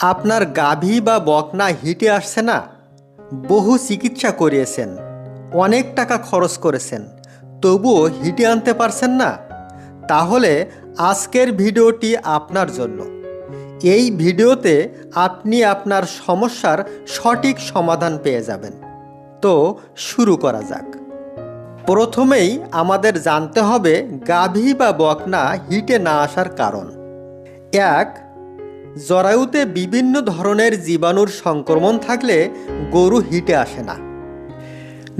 আপনার গাভী বা বকনা হিটে আসছে না? বহু চিকিৎসা করিয়েছেন, অনেক টাকা খরচ করেছেন, তবুও হিটে আনতে পারছেন না? তাহলে আজকের ভিডিওটি আপনার জন্য। এই ভিডিওতে আপনি আপনার সমস্যার সঠিক সমাধান পেয়ে যাবেন। তো শুরু করা যাক। প্রথমেই আমাদের জানতে হবে গাভী বা বকনা হিটে না আসার কারণ। এক জরায়ুতে বিভিন্ন ধরনের জীবাণুর সংক্রমণ থাকলে গরু হিটে আসে না।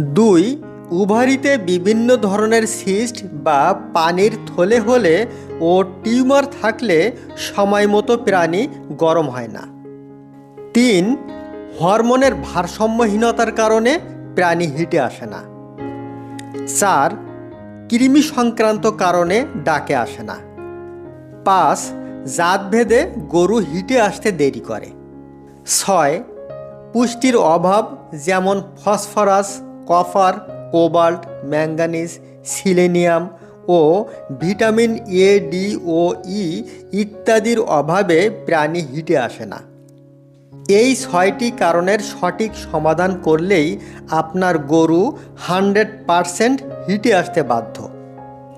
দুই, উভারিতে বিভিন্ন ধরনের সিস্ট বা পানির থলে হলে ও টিউমার থাকলে সময় মতো প্রাণী গরম হয় না। তিন, হরমোনের ভারসাম্যহীনতার কারণে প্রাণী হিটে আসে না। চার কৃমি সংক্রান্ত কারণে ডাকে আসে না। পাঁচ জাতভেদে গরু হিটে আসতে দেরি করে। ছয়, পুষ্টির অভাব যেমন phosphorus, copper, cobalt, manganese, selenium O vitamin A, D ও ই ইত্যাদির অভাবে প্রাণী হিটে আসে না। এই ছয়টি কারণের সঠিক সমাধান করলেই আপনার গরু হান্ড্রেড পারসেন্ট হিটে আসতে বাধ্য।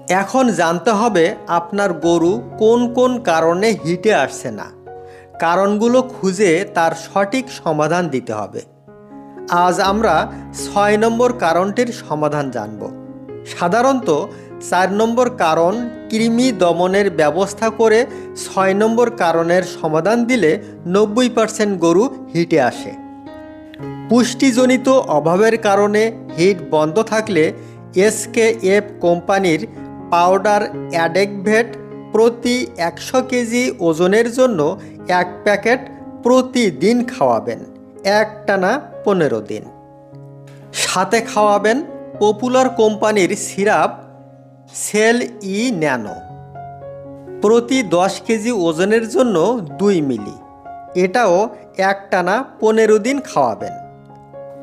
এখন জানতে হবে আপনার গরু কোন কোন কারণে হিটে আসছে না। কারণগুলো খুঁজে তার সঠিক সমাধান দিতে হবে। আজ আমরা ছয় নম্বর কারণটির সমাধান জানব। সাধারণত চার নম্বর কারণ কৃমি দমনের ব্যবস্থা করে ছয় নম্বর কারণের সমাধান দিলে নব্বই পার্সেন্ট গরু হিটে আসে। পুষ্টিজনিত অভাবের কারণে হিট বন্ধ থাকলে এসকেএফ কোম্পানির পাউডার অ্যাডেকভেট প্রতি একশো কেজি ওজনের জন্য এক প্যাকেট প্রতিদিন খাওয়াবেন একটানা পনেরো দিন। সাথে খাওয়াবেন পপুলার কোম্পানির সিরাপ সেল ই ন্যানো। প্রতি দশ কেজি ওজনের জন্য দুই মিলি। এটাও একটানা পনেরো দিন খাওয়াবেন।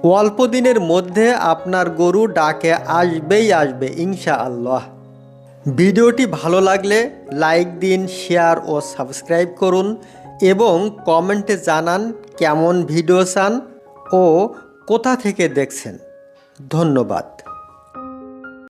অল্প দিনের মধ্যে আপনার গরু ডাকে আসবেই আসবে ইনশা আল্লাহ ভিডিওটি ভালো লাগলে লাইক দিন, শেয়ার ও সাবস্ক্রাইব করুন এবং কমেন্টে জানান কেমন ভিডিও চান ও কোথা থেকে দেখছেন। ধন্যবাদ।